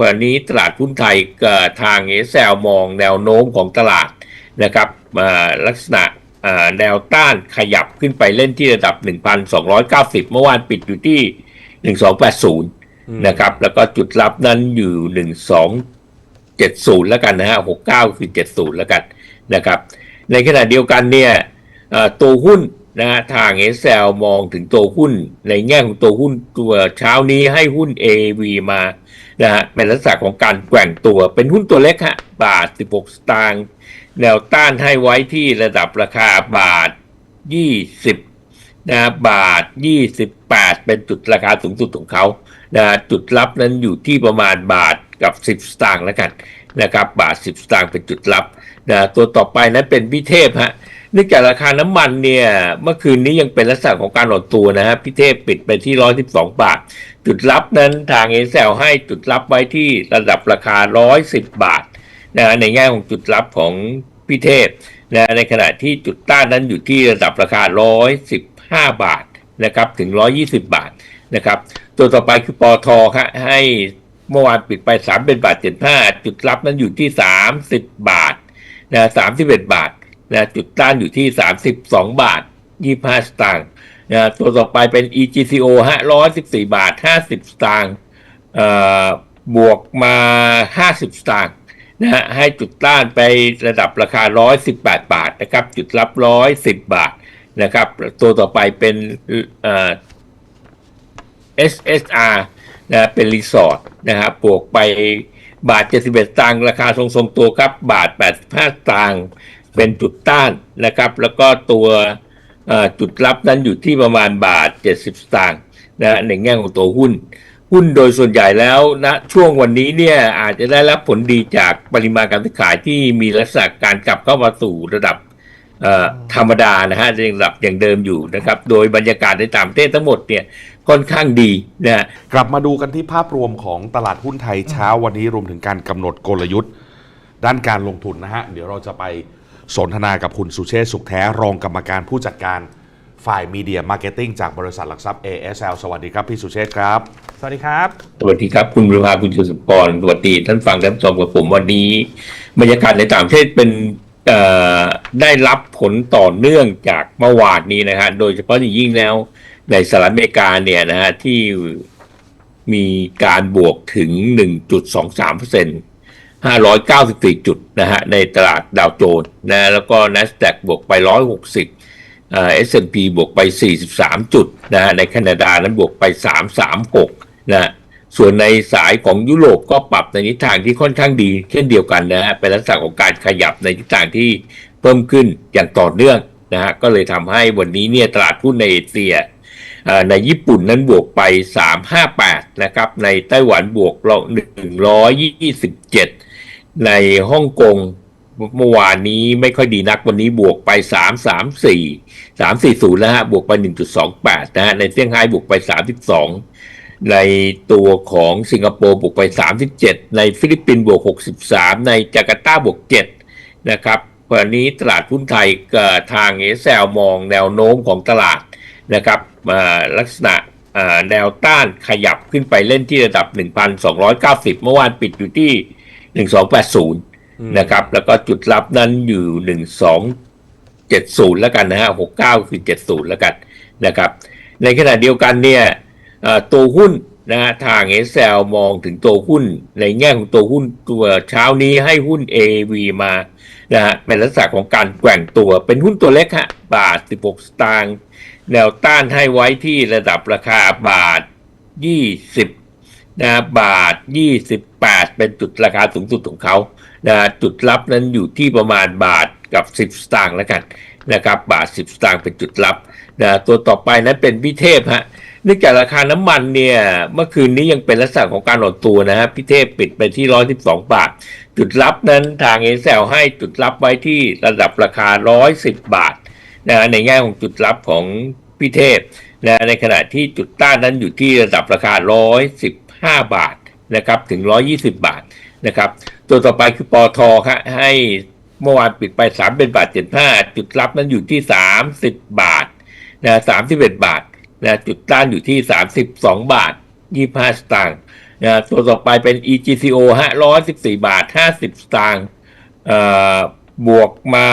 วันนี้ตลาดหุ้นไทยกับทางเอสแซลมองแนวโน้มของตลาดนะครับอ่าลักษณะอ่าแนวต้านขยับขึ้นไปเล่นที่ระดับ 1,290 เมื่อวานปิดอยู่ที่ 1280 นะครับ แล้วก็จุดรับนั้นอยู่ 1270 แล้วกันนะฮะ 69 คือ 70 แล้วกันนะครับ ในขณะเดียวกันเนี่ยเอ่อตัวหุ้น นะฮะทางเอสแซลมองถึงตัวหุ้น ในแง่ของตัวหุ้นตัวเช้านี้ให้หุ้น AV มานะฮะเป็นลักษณะของการแกว่งตัวเป็นหุ้นตัวเล็กฮะบาท 16 สตางค์แนวต้านให้ไว้ที่ระดับราคาบาท 20นะบาท 28 เป็นจุดราคาสูงสุดของเขานะจุดรับนั้นอยู่ที่ประมาณบาทกับ 10 สตางค์แล้วกันนะครับบาท 10 สตางค์เป็นจุดรับนะตัวต่อไปนั้นเป็นพิเทพฮะ เนื่องจากราคาน้ำมันเนี่ย เมื่อคืนนี้ยังเป็นลักษณะของการอ่อนตัวนะฮะพิเทพปิดไปที่112บสองบาท จุดรับนั้นทางเอเซลให้จุดรับไว้ที่ระดับราคา110บบาทนะในแง่ของจุดรับของพิเทพนะในขณะที่จุดต้านนั้นอยู่ที่ระดับราคา115บห้าบาทนะครับถึง120บบาทนะครับตัวต่อไปคือปอทครับให้เมื่อวานปิดไป3เป็นบาท75จุดรับนั้นอยู่ที่30บาทนะ31บาท นะจุดต้านอยู่ที่ 32 บาท 25 สตางค์นะตัวต่อไปเป็น EGCO ฮะ114 บาท 50 สตางค์บวกมา 50 สตางค์นะฮะให้จุดต้านไประดับราคา 118 บาทนะครับ จุดรับ 110 บาทนะครับ ตัวต่อไปเป็นเอ่อ SSR นะเป็นรีสอร์ทนะครับบวกไปบาท 71สตางค์ราคาทรงๆตัวครับ บาท 85สตางค์ เป็นจุดต้านนะครับ แล้วก็ตัวจุดรับนั้นอยู่ที่ประมาณบาท 70สตางค์นะในแง่ของตัวหุ้น หุ้นโดยส่วนใหญ่แล้วนะช่วงวันนี้เนี่ยอาจจะได้รับผลดีจากปริมาณการซื้อขายที่มีลักษณะการกลับเข้ามาสู่ระดับธรรมดานะฮะในระดับอย่างเดิมอยู่นะครับ โดยบรรยากาศในต่างประเทศทั้งหมดเนี่ยค่อนข้างดีนะฮะกลับมาดูกันที่ภาพรวมของตลาดหุ้นไทยเช้าวันนี้รวมถึงการกำหนดกลยุทธ์ ด้านการลงทุนนะฮะ เดี๋ยวเราจะไป สนทนากับคุณสุเชษฐ์สุขแท้รองกรรมการผู้จัดการฝ่ายมีเดียมาร์เก็ตติ้งจากบริษัทหลักทรัพย์ ASL สวัสดีครับ พี่สุเชษฐ์ครับ สวัสดีครับ สวัสดีครับ คุณประภาคุณจุสปรสวัสดีท่านฟังท่านผู้ชมกับผมวันนี้บรรยากาศในต่างประเทศเป็นเอ่อได้รับผลต่อเนื่องจากเมื่อวานนี้นะฮะโดยเฉพาะอย่างยิ่งแล้วในสหรัฐอเมริกาเนี่ยนะฮะที่มีการบวกถึง 1.23เปอร์เซ็นต์ 594 จุดนะฮะในตลาดดาวโจนส์นะแล้วก็ NASDAQ บวกไป 160เอ่อ S&P บวกไป 43 จุดนะฮะในแคนาดานั้นบวกไป 336นะฮะส่วนในสายของยุโรปก็ปรับในทิศทางที่ค่อนข้างดี เช่นเดียวกันนะฮะเป็นลักษณะของการขยับในทิศทางที่เพิ่มขึ้นอย่างต่อเนื่องนะฮะก็เลยทำให้วันนี้เนี่ยตลาดหุ้นในเอเชียในญี่ปุ่นนั้นบวกไป 358 นะครับ ในไต้หวันบวก127 ในฮ่องกงเมื่อวานนี้ไม่ค่อยดีนักวันนี้บวกไป 334 340แล้วฮะบวกไป 1.28 นะฮะในเซี่ยงไฮ้บวกไป 32 ในตัวของสิงคโปร์บวกไป 37 ในฟิลิปปินส์บวก 63 ในจาการ์ตาบวก 7 นะครับวันนี้ตลาดหุ้นไทยกับทางเอสแซลมองแนวโน้มของตลาดนะครับลักษณะแนวต้านขยับขึ้นไปเล่นที่ระดับ 1,290 เมื่อวานปิดอยู่ที่ 1280นะครับ แล้วก็จุดรับนั้นอยู่1270แล้วกันนะฮะ69คือ70แล้วกันนะครับ ในขณะเดียวกันเนี่ยเอ่อตัวหุ้นนะฮะทางเอสแซลมองถึงตัวหุ้น ในแง่ของตัวหุ้นตัวเช้านี้ให้หุ้น AV มานะฮะเป็นลักษณะของการแกว่งตัวเป็นหุ้นตัวเล็กฮะบาท 16 สตางค์แนวต้านให้ไว้ที่ระดับราคาบาท 20 นะบาท 28 เป็นจุดราคาสูงสุดของเขานะจุดรับนั้นอยู่ที่ประมาณบาทกับ 10 สตางค์แล้วกันนะครับบาท 10 สตางค์เป็นจุดรับนะตัวต่อไปนั้นเป็นพิเทพฮะเนื่องจากราคาน้ำมันเนี่ย เมื่อคืนนี้ยังเป็นลักษณะของการอ่อนตัวนะฮะพิเทพปิดไปที่ 112 บาท จุดรับนั้นทางเอเซลให้จุดรับไว้ที่ระดับราคา 110 บาทนะในแง่ของจุดรับของพิเทพนะในขณะที่จุดต้านนั้นอยู่ที่ระดับราคา 5 บาทนะครับถึง 120 บาทนะครับตัวต่อไปคือปอทครับให้เมื่อวานปิดไป3เป็นบาท75จุดรับนั้นอยู่ที่ 30 บาทนะ31 บาทนะจุดต้านอยู่ที่ 32 บาท 25 สตางค์นะตัวต่อไปเป็น EGCO ฮะ114 บาท 50 สตางค์บวกมา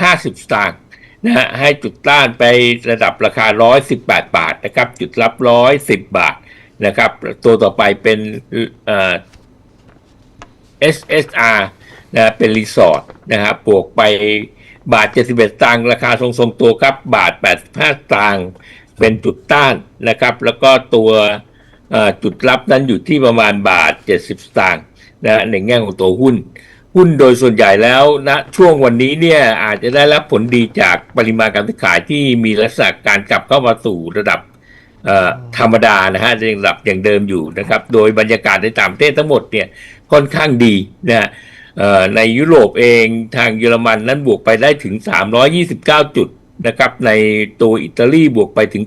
50 สตางค์นะฮะให้จุดต้านไประดับราคา 118 บาทนะครับ จุดรับ 110 บาท นะครับ ตัวต่อไปเป็นเอ่อ SSR นะเป็นรีสอร์ทนะครับบวกไปบาท 71สตางค์ราคาทรงๆตัวครับ บาท 85สตางค์เป็นจุดต้านนะครับ แล้วก็ตัวจุดรับนั้นอยู่ที่ประมาณบาท 70 สตางค์นะในแง่ของตัวหุ้น หุ้นโดยส่วนใหญ่แล้วณช่วงวันนี้เนี่ยอาจจะได้รับผลดีจากปริมาณการซื้อขายที่มีลักษณะการกลับเข้ามาสู่ระดับ ธรรมดานะฮะในระดับอย่างเดิมอยู่นะครับ โดยบรรยากาศในต่างประเทศทั้งหมดเนี่ยค่อนข้างดีนะฮะในยุโรปเองทางเยอรมันนั้นบวกไปได้ถึง 329 จุดนะครับในตัวอิตาลีบวกไปถึง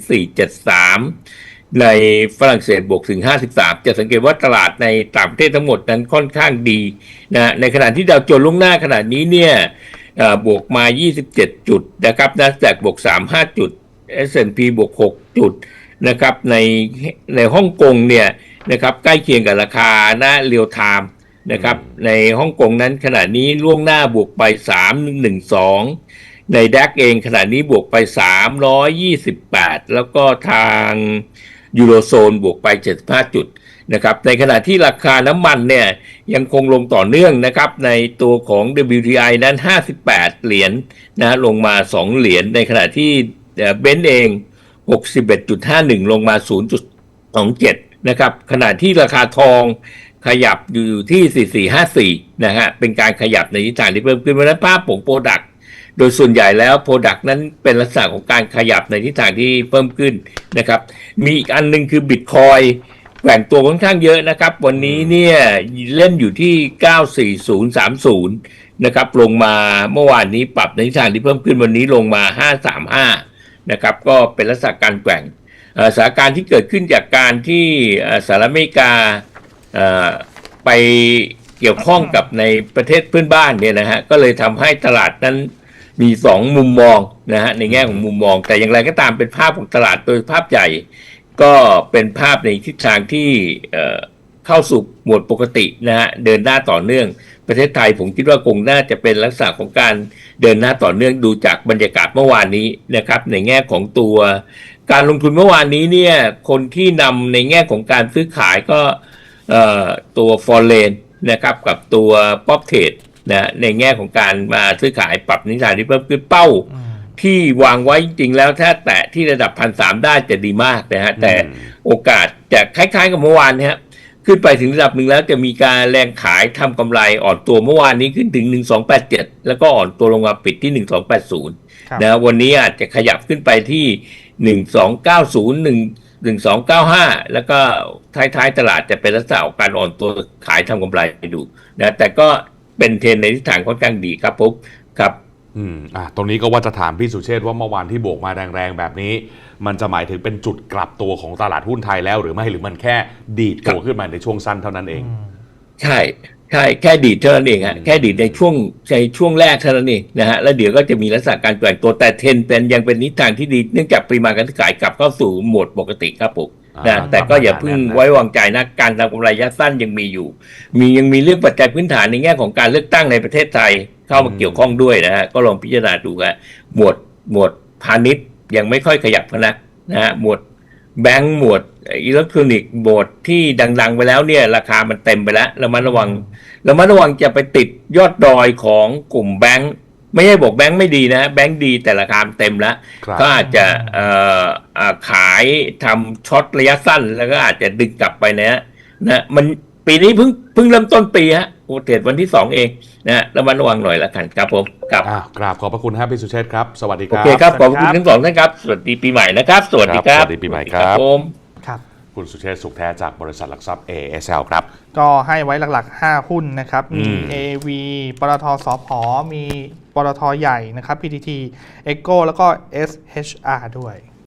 473 ในฝรั่งเศสบวกถึง 53 จะสังเกตว่าตลาดในต่างประเทศทั้งหมดนั้นค่อนข้างดีนะในขณะที่ดาวโจนส์ลงหน้าขนาดนี้เนี่ยบวกมา 27 จุดนะครับนัสแ a กบวก 35 จุด S&P บวก 6 จุด นะครับในในฮ่องกงเนี่ยนะครับใกล้เคียงกับราคาหน้าเรียลไทม์นะครับในฮ่องกงนั้นขณะนี้ล่วงหน้าบวกไป 312 ในแดกเองขณะนี้บวกไป 328 แล้วก็ทางยูโรโซนบวกไป 75 จุดนะครับในขณะที่ราคาน้ำมันเนี่ยยังคงลงต่อเนื่องนะครับในตัวของ WTI นั้น 58 เหรียญนะลงมา 2 เหรียญในขณะที่เบนซ์เอง 61.51 ลงมา 0.27 นะครับ ขณะที่ราคาทองขยับอยู่ที่ 4454 นะฮะ เป็นการขยับในทิศทางที่เพิ่มขึ้นเพราะฉะนั้นภาพของโปรดักโดยส่วนใหญ่แล้วโปรดักนั้นเป็นลักษณะของการขยับในทิศทางที่เพิ่มขึ้นนะครับ มีอีกอันหนึงคือบิตคอยแกว่งตัวค่อนข้างเยอะนะครับ วันนี้เนี่ยเล่นอยู่ที่ 94030 นะครับ ลงมาเมื่อวานนี้ปรับในทิศทางที่เพิ่มขึ้นวันนี้ลงมา 535 นะครับ ก็เป็นลักษณะการแกว่งสถานการณ์ที่เกิดขึ้นจากการที่สหรัฐอเมริกาไปเกี่ยวข้องกับในประเทศเพื่อนบ้านเนี่ยนะฮะก็เลยทำให้ตลาดนั้นมีสองมุมมองนะฮะในแง่ของมุมมอง แต่อย่างไรก็ตามเป็นภาพของตลาดโดยภาพใหญ่ ก็เป็นภาพในทิศทางที่เข้าสู่หมวดปกตินะฮะเดินหน้าต่อเนื่อง ประเทศไทยผมคิดว่าคงน่าจะเป็นลักษณะของการเดินหน้าต่อเนื่องดูจากบรรยากาศเมื่อวานนี้นะครับ ในแง่ของตัวการลงทุนเมื่อวานนี้เนี่ยคนที่นำในแง่ของการซื้อขายก็เอ่อตัวฟอร์เรนนะครับกับตัวป๊อปเทรดนะในแง่ของการมาซื้อขายปรับนิสัยที่เพิ่มขึ้นเป้าอืมที่วางไว้จริงๆแล้วถ้าแตะที่ระดับพันสามได้จะดีมากนะฮะแต่อืมโอกาสจะคล้ายๆกับเมื่อวานนะฮะ ขึ้นไปถึงระดับหนึ่งแล้วจะมีการแรงขายทำกำไรอ่อนตัวเมื่อวานนี้ขึ้นถึง 1287 แล้วก็อ่อนตัวลงมาปิดที่ 1280ครับนะวันนี้อาจจะขยับขึ้นไปที่ 1290 1 1295 แล้วก็ท้ายๆตลาดจะเป็นลักษณะของการอ่อนตัวขายทำกำไรไปดูนะแต่ก็เป็นเทรนด์ในทิศทางค่อนข้างดีครับผมครับ อืมอะตรงนี้ก็ว่าจะถามพี่สุเชษฐ์ว่าเมื่อวานที่โบกมาแรงๆแบบนี้ มันจะหมายถึงเป็นจุดกลับตัวของตลาดหุ้นไทยแล้วหรือไม่หรือมันแค่ดีดตัวขึ้นมาในช่วงสั้นเท่านั้นเอง ใช่ใช่แค่ดีดเท่านั้นเองฮะอืมแค่ดีดในช่วงในช่วงแรกเท่านั้นเองนะฮะแล้วเดี๋ยวก็จะมีลักษณะการแกว่งตัวแต่เทรนเป็นยังเป็นนิทางที่ดีเนื่องจากปริมาณการซื้อขายกลับเข้าสู่โหมดปกติครับผมอ่า นะแต่ก็อย่าเพิ่งไว้วางใจนะการทำกำไรระยะสั้นยังมีอยู่ มียังมีเรื่องปัจจัยพื้นฐานในแง่ของการเลือกตั้งในประเทศไทยเข้ามาเกี่ยวข้องด้วยนะฮะก็ลองพิจารณาดูฮะหมวดหมวดพาณิชย์ยังไม่ค่อยขยับพนักนะฮะหมวดแบงก์หมวดอิเล็กทรอนิกส์หมวดที่ดัง ๆ ไปแล้วเนี่ย ราคามันเต็มไปแล้วระมัดระวังระมัดระวังจะไปติดยอดดอยของกลุ่มแบงก์ ไม่ใช่บอกแบงก์ไม่ดีนะ แบงก์ดีแต่ราคามันเต็มแล้วครับก็อาจจะเอ่อเอ่อขายทำช็อตระยะสั้น แล้วก็อาจจะดึงกลับไปนะฮะนะมันปีนี้เพิ่งเพิ่งเริ่มต้นปีฮะโอเทรดวันที่สองเองนะฮะระมัดระวังหน่อยละกันครับผมครับอ่ากราบขอบพระคุณครับพี่สุเชษฐ์ครับ สวัสดีคโอรับเคครับขอบสวัสดีคุณครับทั้งสองท่านครับสวัสดีปีใหม่นะครับ สวัสดีคครัรับบสวัสดีปีใหม่ครับผมครับคุณสุเชษฐ์สุขแท้จากบริษัทหลักทรัพย์ ASL ครับ ก็ให้ไว้หลักๆ 5 หุ้นนะครับ มีอืม AV ปตทสพมี ปตทใหญ่นะครับ PTT e c o แล้วก็ SHR ด้วย